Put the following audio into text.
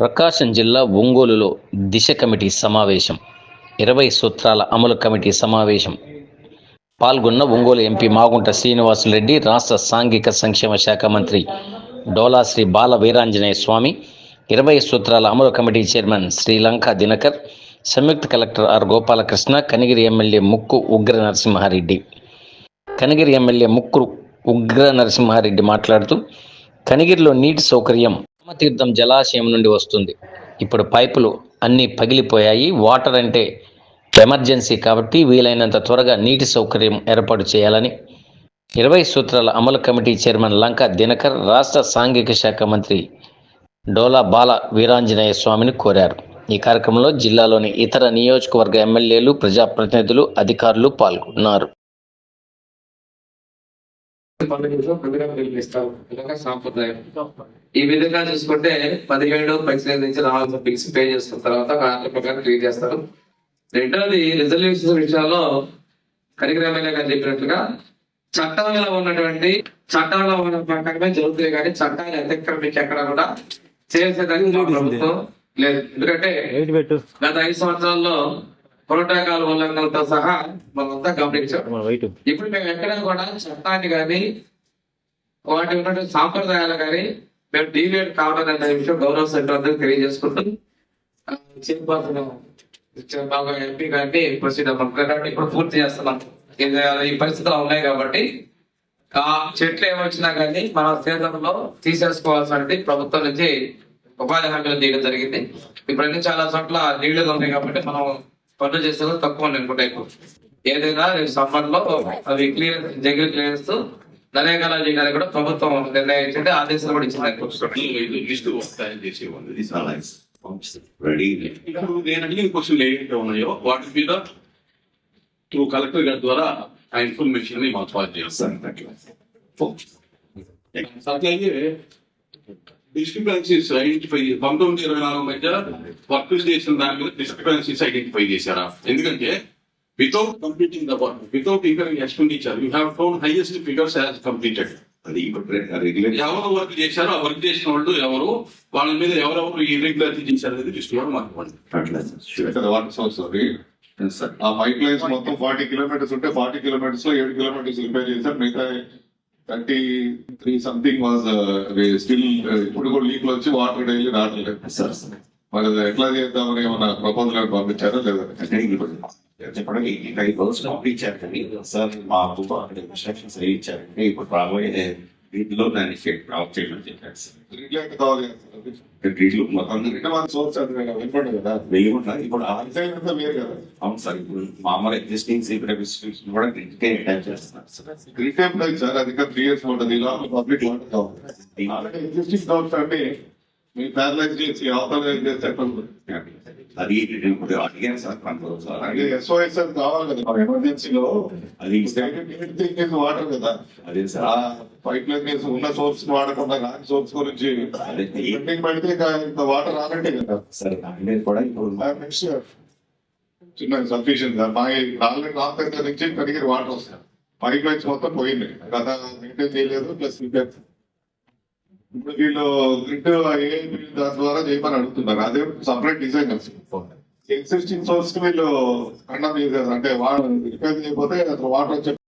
ప్రకాశం జిల్లా ఒంగోలులో దిశ కమిటీ సమావేశం ఇరవై సూత్రాల అమలు కమిటీ సమావేశం. పాల్గొన్న ఒంగోలు ఎంపీ మాగుంట శ్రీనివాసులరెడ్డి రాష్ట్ర సాంఘిక సంక్షేమ శాఖ మంత్రి డోలా శ్రీ బాల వీరాంజనేయ స్వామి ఇరవై సూత్రాల అమలు కమిటీ చైర్మన్ శ్రీలంక దినకర్ సంయుక్త collector R Gopalakrishna Kanigiri MLA Mukku Ugra Narasimha Reddy. Kanigiri MLA Mukku Ugra Narasimha Reddy మాట్లాడుతూ కనిగిరిలో నీటి సౌకర్యం రామతీర్థం జలాశయం నుండి వస్తుంది. ఇప్పుడు పైపులు అన్నీ పగిలిపోయాయి. వాటర్ అంటే ఎమర్జెన్సీ కాబట్టి వీలైనంత త్వరగా నీటి సౌకర్యం ఏర్పాటు చేయాలని ఇరవై సూత్రాల అమలు కమిటీ చైర్మన్ లంక దినకర్ రాష్ట్ర సాంఘిక శాఖ మంత్రి డోలా బాల వీరాంజనేయ స్వామిని కోరారు. ఈ కార్యక్రమంలో జిల్లాలోని ఇతర నియోజకవర్గ ఎమ్మెల్యేలు ప్రజాప్రతినిధులు అధికారులు పాల్గొన్నారు. పండుగలో పండుగ పిలిపిస్తాం ఇలాగ సాంప్రదాయం. ఈ విధంగా చూసుకుంటే పదిహేడు పదిహేను నుంచి రావాల్సిన బిల్స్ పే చేసుకున్న తర్వాత ఆర్డర్ ప్రకారం క్లియర్ చేస్తారు. రెండోది రిజల్యూషన్ విషయాల్లో కరిగిరి ఎమ్మెల్యే గారు చెప్పినట్లుగా చట్టంలో ఉన్నటువంటి చట్టంలో ఉన్న ప్రకారమే జరుగుతుంది కానీ చట్టాలు ఎక్కడ మీకు ఎక్కడ కూడా చేసేదానికి ప్రభుత్వం లేదు. ఎందుకంటే గత ఐదు సంవత్సరాల్లో ప్రోటోకాల్ ఉల్లంఘనలతో సహా మనంతా గమనించాం. ఇప్పుడు మేము ఎక్కడ కూడా చట్టాన్ని కానీ వాటి ఉన్నటువంటి సాంప్రదాయాలు కానీ మేము డీలేట్ కావడం అనే విషయం గౌరవ సెంటర్ అందరికి తెలియజేసుకుంటూ చైర్పర్సన్ బాగా ఎంపీ గారిని ప్రొసీడ్ అవ్వడం. ఇప్పుడు పూర్తి చేస్తున్నాం. ఈ పరిస్థితులు ఉన్నాయి కాబట్టి ఆ చెట్లు ఏమొచ్చినా కానీ మన సేద్యంలో తీసేసుకోవాల్సిన ప్రభుత్వం నుంచి ఉపాధి హామీలు తీయడం జరిగింది. ఇప్పుడు అన్ని చాలా చోట్ల నీళ్ళు ఉన్నాయి కాబట్టి మనం పనులు చేసేది తక్కువ ఉంది అనుకుంటా ఇప్పుడు ఏదైనా రేపు సమ్మర్లో అవి క్లియర్ జగిల్ క్లియర్స్ నరేగాల చేయడానికి కూడా ప్రభుత్వం నిర్ణయించింది ఆదేశాలు కూడా ఇచ్చింది. నేను అడిగిన క్వశ్చన్లు ఏవైతే ఉన్నాయో వాటి మీద త్రూ కలెక్టర్ గారి ద్వారా ఆ ఇన్ఫర్మేషన్ని మాకు పాస్ చేస్తాను అట్లాగే డిస్క్రిపెన్సీస్ ఐడెంటిఫై పంతొమ్మిది ఇరవై నాలుగు మధ్య వర్క్ చేసిన దాని మీద డిస్క్రిపెన్సీస్ ఐడెంటిఫై చేశారా? ఎందుకంటే without completing the work without incurring expenditure you have found highest figures as completed అది రెగ్యులర్ ఎవరు వర్క్ చేశారో ఆ వర్క్ చేసిన వాళ్ళు ఎవరు వాళ్ళ మీద ఎవరెవరు ఇర్రెగ్యులారిటీ చేశారు అనేది సోర్స్ అది ఆ పైప్ లైన్స్ మొత్తం ఫార్టీ కిలోమీటర్స్ ఉంటే ఫార్టీ కిలోమీటర్స్లో ఏడు కిలోమీటర్స్ రిపేర్ చేశారు. మిగతా thirty three something was still ఇప్పుడు కూడా లీక్ వచ్చి వాటర్ డైలీ రావట్లేదు. సార్ మరి ఎట్లా చేద్దామని ఏమన్నా ప్రపోజల్ పంపించారా లేదా? చెప్పడానికి కానీ సార్ మాకు అక్కడ ఇన్స్ట్రక్షన్స్ అవి ఇచ్చారు. ఇప్పుడు రాబోయే వీటిలో దాన్ని ఆఫ్ చేయమని చెప్పారు సార్. మొత్తం సోర్స్ కదా వెయ్యకుండా ఇప్పుడు అవును సార్ ఇప్పుడు మామూలు ఎగ్జిస్టింగ్ సీక్రెట్ కూడా అటాచ్ చేస్తున్నారు సార్. అది ఇంకా త్రీ ఇయర్స్ ఉంటుంది. ఇలా పబ్లిక్ వాటర్ కావాలి. ఆల్రెడీ ఎగ్జిస్టింగ్ సోర్స్ అంటే మీ ప్యారలైజ్ చేసి ఆథరైజ్ చేసి ఎక్కడ ఉంటుంది? అది అడిగాను సార్. సార్ ఎస్ఓఎస్ కావాలి కదా. ఎమర్జెన్సీలో అది వాటర్ కదా. అదే ఆ సార్ పైప్ లైన్ మీద ఉన్న సోర్స్ వాడకుండా రాని సోర్స్ గురించి పెడితే ఇంత వాటర్ రానంటే కదా. సార్ కూడా ఇప్పుడు చిన్న మా నాలుగు నాలుగు నుంచి కడిగి వాటర్ వస్తాయి పైప్ లైన్స్ మొత్తం పోయింది. గత మెయింటైన్ చేయలేదు ప్లస్ ఇప్పుడు వీళ్ళు గ్రిడ్ దాని ద్వారా చేయమని అడుగుతున్నారు. అదే సపరేట్ డిజైన్ ఎగ్జిస్టింగ్ సోర్స్కి వీళ్ళు చేశారు అంటే రిపేర్ చేయకపోతే అసలు వాటర్ వచ్చే